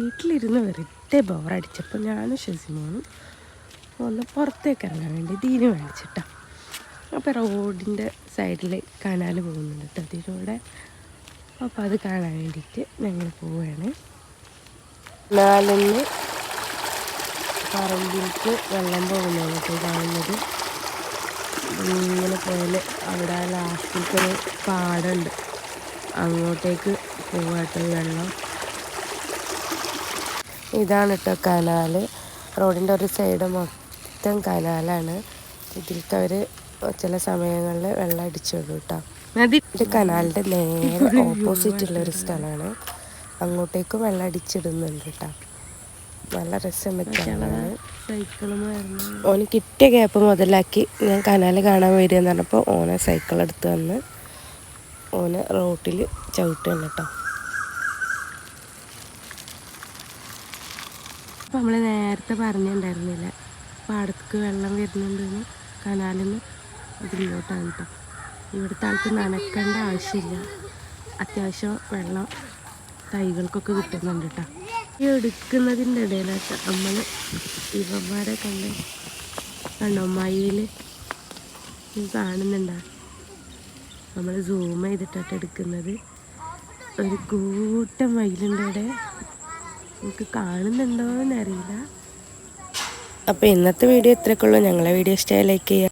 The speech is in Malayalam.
വീട്ടിലിരുന്ന് വെറുതെ ബോറടിച്ചപ്പോൾ ഞാനും ഷെസിമോനും ഒന്ന് പുറത്തേക്ക് ഇറങ്ങാൻ വേണ്ടി ദീന മേടിച്ചിട്ടാ അപ്പോൾ റോഡിന്റെ സൈഡിൽ കനാൽ പോകുന്നുണ്ട് കേട്ടോ അതിലൂടെ അപ്പോൾ അത് കാണാൻ വേണ്ടിയിട്ട് ഞങ്ങൾ പോവുകയാണ് നാലിന് പറമ്പിലേക്ക് വെള്ളം പോകുന്നതാണ് കേട്ടോ കാണുന്നത്. ഇങ്ങനെ പോയാൽ അവിടെ ലാസ്റ്റിലേക്ക് ഒരു പാടുണ്ട് അങ്ങോട്ടേക്ക് പോകാട്ടോ വെള്ളം. ഇതാണ് കേട്ടോ കനാൽ. റോഡിന്റെ ഒരു സൈഡ് മൊത്തം കനാലാണ്. ഇതിലേക്ക് അവർ ചില സമയങ്ങളിൽ വെള്ളം അടിച്ചു വിടും കേട്ടോ ഇത് കനാലിന്റെ നേരെ ഓപ്പോസിറ്റ് ഒരു സ്ഥലമാണ്. അങ്ങോട്ടേക്കും വെള്ളം അടിച്ചിടുന്നുണ്ട് കേട്ടോ നല്ല രസം വെച്ചാണ് ഓന് കിട്ടിയ ഗ്യാപ്പ് മുതലാക്കി ഞാൻ കനാല് കാണാൻ വരിക എന്ന് പറഞ്ഞപ്പോൾ ഓനെ സൈക്കിൾ എടുത്ത് വന്ന് ഓനെ റോട്ടിൽ ചവിട്ടുകയാണ് കേട്ടോ നമ്മൾ നേരത്തെ പറഞ്ഞിട്ടുണ്ടായിരുന്നില്ല പാടത്തേക്ക് വെള്ളം വരുന്നുണ്ടെന്ന് കനാലിൽ നിന്ന് കേട്ടോ ഇവിടുത്തെ ആൾക്ക് നനക്കേണ്ട ആവശ്യമില്ല. അത്യാവശ്യം വെള്ളം തൈകൾക്കൊക്കെ കിട്ടുന്നുണ്ട് കേട്ടോ ഈ എടുക്കുന്നതിന്റെ ഇടയിലായിട്ട് നമ്മൾ ഇവന്മാരെ കണ്ട് കണ്ടോ? മയിൽ കാണുന്നുണ്ടോ? നമ്മൾ സൂം ചെയ്തിട്ടാണ് എടുക്കുന്നത്. ഒരു കൂട്ടം മയിലുണ്ട് ഇവിടെ. നമുക്ക് കാണുന്നുണ്ടോ എന്നറിയില്ല അപ്പോൾ ഇന്നത്തെ വീഡിയോ ഇത്രക്കുള്ളൂ ഞങ്ങളെ വീഡിയോ ഇഷ്ടമായി ലൈക്ക് ചെയ്യുക.